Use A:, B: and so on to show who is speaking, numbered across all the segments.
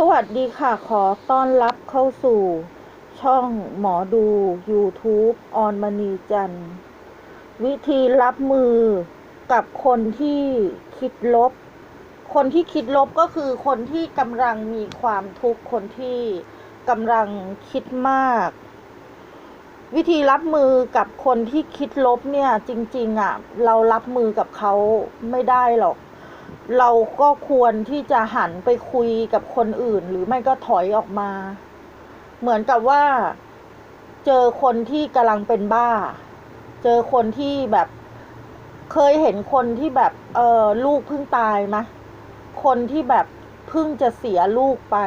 A: สวัสดีค่ะ ขอต้อนรับเข้าสู่ช่องหมอดู YouTube ออนมณีจันทร์ วิธีรับมือกับคนที่คิดลบ คนที่คิดลบก็คือคนที่กำลังมีความทุกข์ คนที่กำลังคิดมาก วิธีรับมือกับคนที่คิดลบเนี่ย จริง ๆอะ เรารับมือกับเขาไม่ได้หรอก เราก็ควรที่จะหันไปคุยกับคนอื่น หรือไม่ก็ถอยออกมา เหมือนกับว่า เจอคนที่กำลังเป็นบ้า เจอคนที่แบบเคยเห็นคนที่แบบ เออลูกเพิ่งตายไหมคนที่แบบเพิ่งจะเสียลูกไป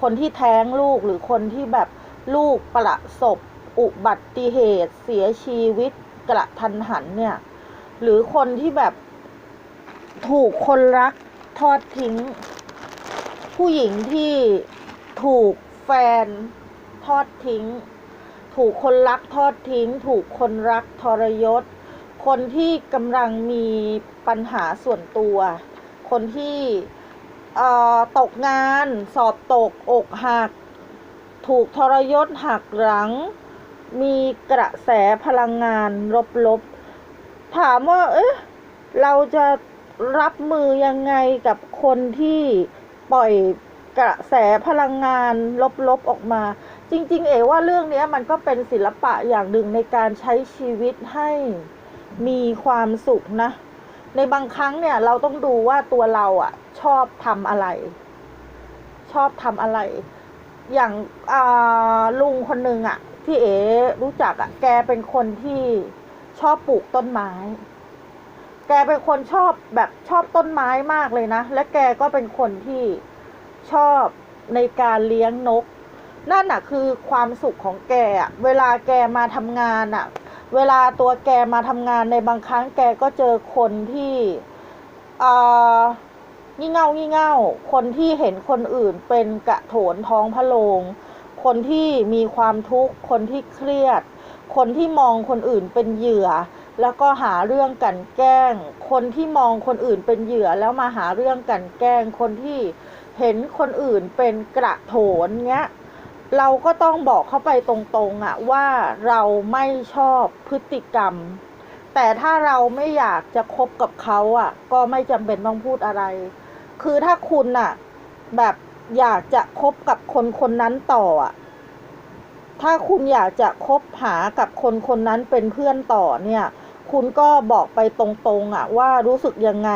A: คนที่แท้งลูกหรือคนที่แบบลูกประสบอุบัติเหตุ เสียชีวิตกระทันหันเนี่ย หรือคนที่แบบ ถูกคนรักทอดทิ้ง ผู้หญิงที่ถูกแฟนทอดทิ้ง ถูกคนรักทอดทิ้ง ถูกคนรักทรยศ คนที่กำลังมีปัญหาส่วนตัว คนที่ตกงานสอบตกอกหัก ถูกทรยศหักหลัง มีกระแสพลังงานลบๆ ถามว่า เอ๊ะ เราจะ รับมือยังไงกับคนที่ปล่อยกระแสพลังงานลบๆออกมา จริง ๆ เอ๋ว่าเรื่องนี้มันก็เป็นศิลปะอย่างหนึ่งในการใช้ชีวิตให้มีความสุขนะ ในบางครั้งเนี่ยเราต้องดูว่าตัวเราอะชอบทำอะไร ชอบทำอะไร อย่างาลุงคนหนึ่งอะที่เอ๋รู้จักอะแกเป็นคนที่ชอบปลูกต้นไม้ แกเป็นคนชอบแบบชอบต้นไม้มากเลยนะ และแกก็เป็นคนที่ชอบในการเลี้ยงนก นั่นน่ะคือความสุขของแกอะเวลาแกมาทำงานอะเวลาตัวแกมาทำงานในบางครั้งแกก็เจอคนที่อ่องี่เง่างี่เง่า คนที่เห็นคนอื่นเป็นกระโถนท้องพระโลง คนที่มีความทุกข์ คนที่เครียด คนที่มองคนอื่นเป็นเหยื่อ แล้วก็หาเรื่องกลันแกล้ง คนที่มองคนอื่นเป็นเหยื่อแล้วมาหาเรื่องกลันแกล้ง คนที่เห็นคนอื่นเป็นกระโถนเงี้ย เราก็ต้องบอกเขาไปตรงๆอะว่าเราไม่ชอบพฤติกรรม แต่ถ้าเราไม่อยากจะคบกับเขาอะก็ไม่จำเป็นต้องพูดอะไร คือถ้าคุณอะแบบอยากจะคบกับคนคนนั้นต่ออะถ้าคุณอยากจะคบหากับคนคนนั้นเป็นเพื่อนต่อเนี่ย คุณก็บอกไปตรงๆอะว่ารู้สึกยังไง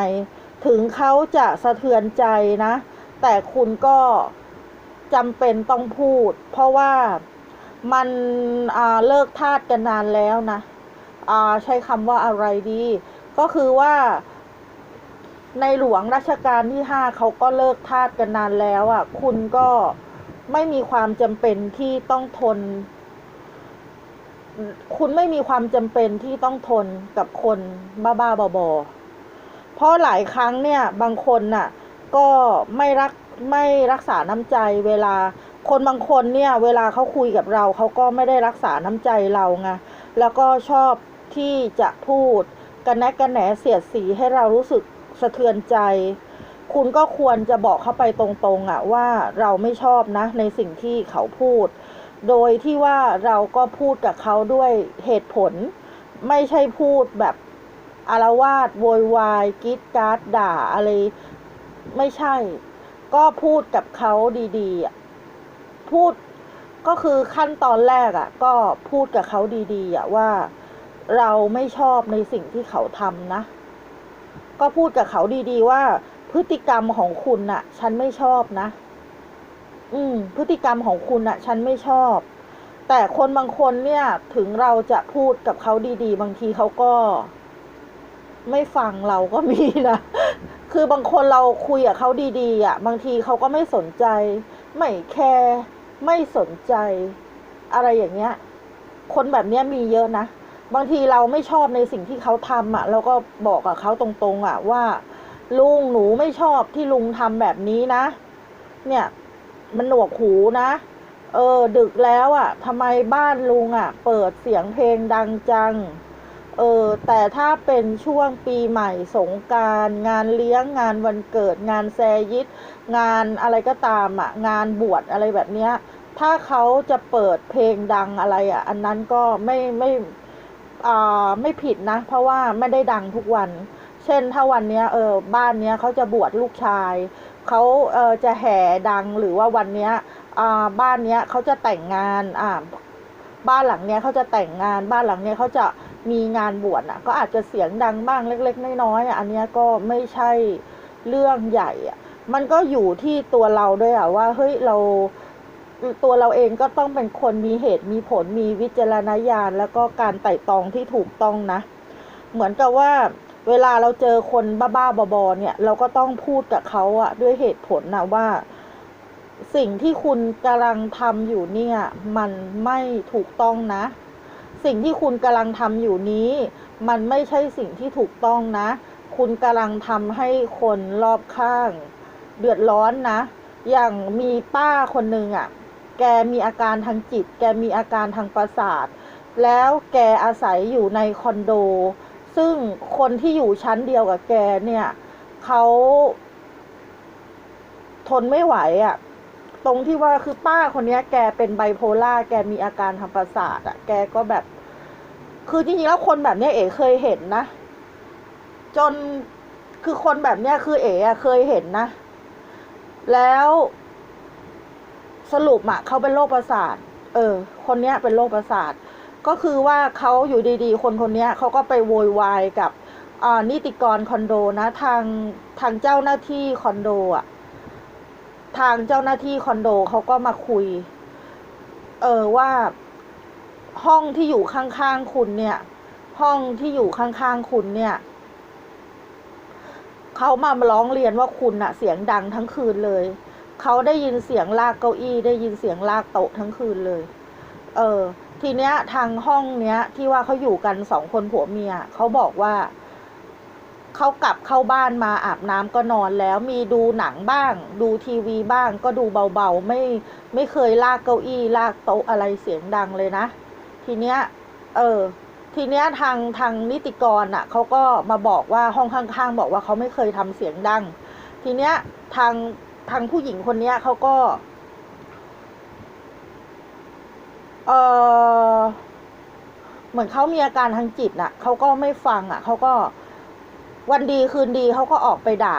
A: ถึงเขาจะสะเทือนใจนะ แต่คุณก็จำเป็นต้องพูด เพราะว่ามันเลิกทาสกันนานแล้วนะใช้คำว่าอะไรดี ก็คือว่าในหลวงรัชกาลที่ห้าเขาก็เลิกทาสกันนานแล้วอะ คุณก็ไม่มีความจำเป็นที่ต้องทน คุณไม่มีความจำเป็นที่ต้องทนกับคนบ้าๆบอๆเพราะหลายครั้งเนี่ยบางคนน่ะ ก็ไม่รักไม่รักษาน้ำใจเวลาคนบางคนเนี่ยเวลาเขาคุยกับเราเขาก็ไม่ได้รักษาน้ำใจเราไงแล้วก็ชอบที่จะพูดกันแนกกันแหนเสียดสีให้เรารู้สึกสะเทือนใจ คุณก็ควรจะบอกเขาไปตรงๆอะว่าเราไม่ชอบนะในสิ่งที่เขาพูด โดยที่ว่าเราก็พูดกับเขาด้วยเหตุผล ไม่ใช่พูดแบบอารวาสโวยวายกีดการ์ดด่าอะไรไม่ใช่ ก็พูดกับเขาดีๆ พูดก็คือขั้นตอนแรกอะ ก็พูดกับเขาดีๆอะว่าเราไม่ชอบในสิ่งที่เขาทำนะ ก็พูดกับเขาดีๆว่าพฤติกรรมของคุณน่ะ ฉันไม่ชอบนะ อืม พฤติกรรมของคุณน่ะฉันไม่ชอบ แต่คนบางคนเนี่ย ถึงเราจะพูดกับเขาดีๆ บางทีเขาก็ ไม่ฟังเราก็มีนะ คือบางคนเราคุยกับเขาดีๆอะบางทีเขาก็ไม่สนใจ ไม่แคร์ไม่สนใจ อะไรอย่างเงี้ย คนแบบเนี้ยมีเยอะนะบางทีเราไม่ชอบในสิ่งที่เขาทำอะเราก็บอกกับเขาตรงๆ อะ ว่า ลุงหนูไม่ชอบที่ลุงทำแบบนี้นะ เนี่ย มันหนวกหูนะ เออ ดึกแล้วอะทำไมบ้านลุงอะ เปิดเสียงเพลงดังจัง เออ แต่ถ้าเป็นช่วงปีใหม่สงการงานเลี้ยงงานวันเกิดงานแซยิตงานอะไรก็ตามอะ งานบวชอะไรแบบเนี้ย ถ้าเขาจะเปิดเพลงดังอะไรอะ อันนั้นก็ไม่ไม่อ่าไม่ผิดนะ เพราะว่าไม่ได้ดังทุกวัน เช่นถ้าวันเนี้ยเออบ้านเนี้ยเขาจะบวชลูกชาย เขาเออจะแห่ดังหรือว่าวันเนี้ยบ้านเนี้ยเขาจะแต่งงานอ่าบ้านหลังเนี้ยเขาจะแต่งงานบ้านหลังเนี้ยเขาจะมีงานบวชอะ ก็อาจจะเสียงดังบ้างเล็ก ๆ น้อยๆอันเนี้ยก็ไม่ใช่เรื่องใหญ่อะมันก็อยู่ที่ตัวเราด้วยอะว่าเฮ้ยเราตัวเราเองก็ต้องเป็นคนมีเหตุมีผลมีวิจารณญาณแล้วก็การไต่ตองที่ถูกต้องนะ เหมือนกับว่า เวลาเราเจอคนบ้าๆบอๆเนี่ย เราก็ต้องพูดกับเขาอะด้วยเหตุผลนะว่า สิ่งที่คุณกำลังทำอยู่เนี่ย มันไม่ถูกต้องนะ สิ่งที่คุณกำลังทำอยู่นี้ มันไม่ใช่สิ่งที่ถูกต้องนะ คุณกำลังทำให้คนรอบข้าง เดือดร้อนนะ อย่างมีป้าคนหนึ่งอะ่ะแกมีอาการทางจิต แกมีอาการทางประสาท แล้วแกอาศัยอยู่ในคอนโด ซึ่งคนที่อยู่ชั้นเดียวกับแกเนี่ยเขาทนไม่ไหวอะ่ะ ตรงที่ว่าคือป้าคนนี้แกเป็นไบโพล่าแกมีอาการทางประสาทอะ่ะ แกก็แบบ คือจริงๆแล้วคนแบบนี้เอ๋เคยเห็นนะ จนคือคนแบบเนี้ยคือเอ๋อะเคยเห็นนะ แล้วสรุปอะเขาเป็นโรคประสาท เออ คนเนี้ยเป็นโรคประสาท ก็คือว่าเขาอยู่ดีๆ คนคนนี้เขาก็ไปโวยวายกับนิติกรคอนโดนะทางทางเจ้าหน้าที่คอนโดอะทางเจ้าหน้าที่คอนโดเขาก็มาคุย เออว่าห้องที่อยู่ข้างๆคุณเนี่ย ห้องที่อยู่ข้างๆคุณเนี่ยเขามาร้องเรียนว่าคุณอะเสียงดังทั้งคืนเลยเขาได้ยินเสียงลากเก้าอี้ ได้ยินเสียงลากโต๊ะทั้งคืนเลย เออ ทีเนี้ยทางห้องเนี้ย ที่ว่าเขาอยู่กันสองคนผัวเมียเขาบอกว่าเขากลับเข้าบ้านมาอาบน้ำก็นอนแล้วมีดูหนังบ้าง ดูทีวีบ้าง ก็ดูเบาๆไม่ไม่เคยลากเก้าอี้ลากโต๊ะอะไรเสียงดังเลยนะ ทีเนี้ย เออ ทีเนี้ยทางทางนิติกรอะเขาก็มาบอกว่าห้องข้างๆ บอกว่าเขาไม่เคยทำเสียงดัง ทีเนี้ยทางทางผู้หญิงคนเนี้ยเขาก็ เออเหมือนเขามีอาการทางจิตน่ะเขาก็ไม่ฟังอะเขาก็วันดีคืนดีเขาก็ออกไปด่า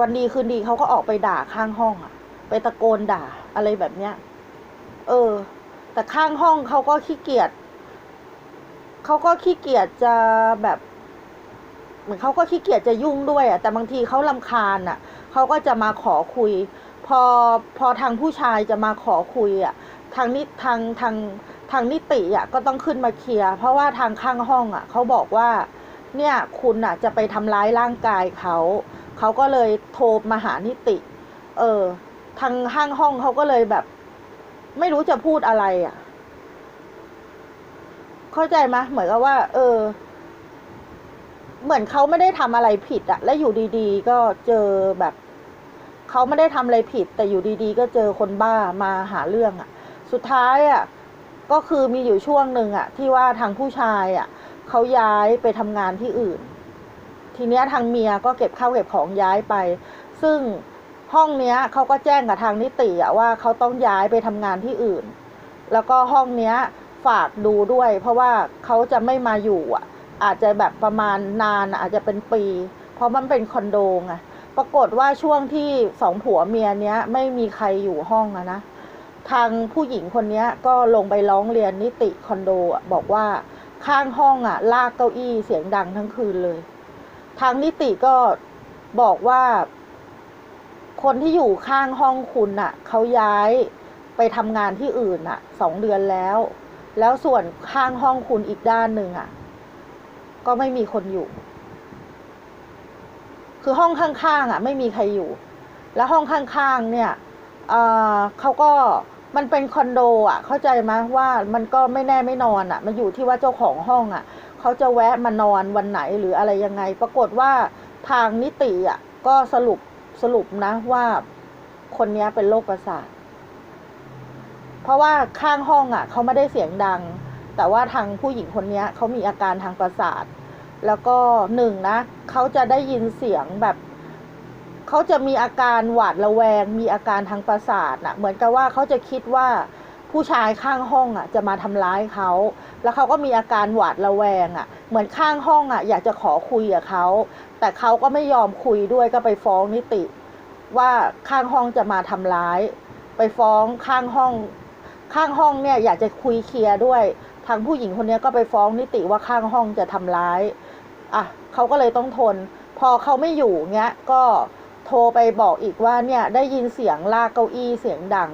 A: วันดีคืนดีเขาก็ออกไปด่าข้างห้องอะ ไปตะโกนด่าอะไรแบบเนี้ย เออ แต่ข้างห้องเขาก็ขี้เกียจเขาก็ขี้เกียจจะแบบ เหมือนเขาก็ขี้เกียจจะยุ่งด้วยอะ แต่บางทีเขาลำคาญอะเขาก็จะมาขอคุย พอพอทางผู้ชายจะมาขอคุยอะ ทางนิทางทางทางนิติอะก็ต้องขึ้นมาเคลียร์เพราะว่าทางข้างห้องอะเขาบอกว่า เนี่ยคุณอะจะไปทำร้ายร่างกายเขาเขาก็เลยโทรมาหานิติ เออ ทางข้างห้องเขาก็เลยแบบ ไม่รู้จะพูดอะไรอะ เข้าใจไหมเหมือนกับว่า เออ เหมือนเขาไม่ได้ทำอะไรผิดอะ และอยู่ดีๆ ก็เจอแบบเขาไม่ได้ทำอะไรผิด แต่อยู่ดีๆ ก็เจอคนบ้ามาหาเรื่องอะ สุดท้ายอะก็คือมีอยู่ช่วงหนึ่งอะ ที่ว่าทางผู้ชายอะเขาย้ายไปทำงานที่อื่น ทีเนี้ยทางเมียก็เก็บข้าวเก็บของย้ายไป ซึ่งห้องเนี้ยเขาก็แจ้งกับทางนิติอะว่าเขาต้องย้ายไปทำงานที่อื่น แล้วก็ห้องเนี้ยฝากดูด้วย เพราะว่าเขาจะไม่มาอยู่อะ อาจจะแบบประมาณนานอาจจะเป็นปี เพราะมันเป็นคอนโดไงปรากฏว่าช่วงที่สองผัวเมียเนี้ยไม่มีใครอยู่ห้องอะนะ ทางผู้หญิงคนนี้ก็ลงไปร้องเรียนนิติคอนโดบอกว่าข้างห้องอะ ลากเก้าอี้เสียงดังทั้งคืนเลย ทางนิติก็บอกว่า คนที่อยู่ข้างห้องคุณอะเขาย้ายไปทำงานที่อื่นอะสองเดือนแล้ว แล้วส่วนข้างห้องคุณอีกด้านหนึ่งอะ ก็ไม่มีคนอยู่ คือห้องข้างๆอะ ไม่มีใครอยู่ แล้วห้องข้างๆเนี่ยเเขาก็ มันเป็นคอนโดอะ เข้าใจไหมว่ามันก็ไม่แน่ไม่นอนอะ มันอยู่ที่ว่าเจ้าของห้องอะ เขาจะแวะมานอนวันไหนหรืออะไรยังไง ปรากฏว่าทางนิติอะ ก็สรุปสรุปนะว่าคนนี้เป็นโรคประสาท เพราะว่าข้างห้องอะ เขาไม่ได้เสียงดัง แต่ว่าทางผู้หญิงคนนี้เขามีอาการทางประสาท แล้วก็หนึ่งนะเขาจะได้ยินเสียงแบบ เขาจะมีอาการหวาดระแวง มีอาการทางประสาทน่ะเหมือนกับว่าเขาจะคิดว่าผู้ชายข้างห้องอะจะมาทำร้ายเขา แล้วเขาก็มีอาการหวาดระแวงอะ เหมือนข้างห้องอะอยากจะขอคุยกับเขา แต่เขาก็ไม่ยอมคุยด้วยก็ไปฟ้องนิติ ว่าข้างห้องจะมาทำร้าย ไปฟ้องข้างห้อง ข้างห้องเนี่ยอยากจะคุยเคลียร์ด้วย ทางผู้หญิงคนนี้ก็ไปฟ้องนิติว่าข้างห้องจะทำร้าย อะเขาก็เลยต้องทน พอเขาไม่อยู่เงี้ยก็ โทรไปบอกอีกว่าเนี่ยได้ยินเสียงลากเก้าอี้เสียงดัง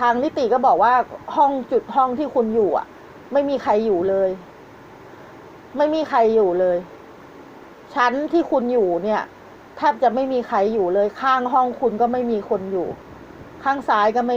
A: ทางนิติก็บอกว่าห้องจุดห้องที่คุณอยู่อะ ไม่มีใครอยู่เลย ไม่มีใครอยู่เลย ชั้นที่คุณอยู่เนี่ยแทบจะไม่มีใครอยู่เลย ข้างห้องคุณก็ไม่มีคนอยู่ ข้างซ้ายก็ไม่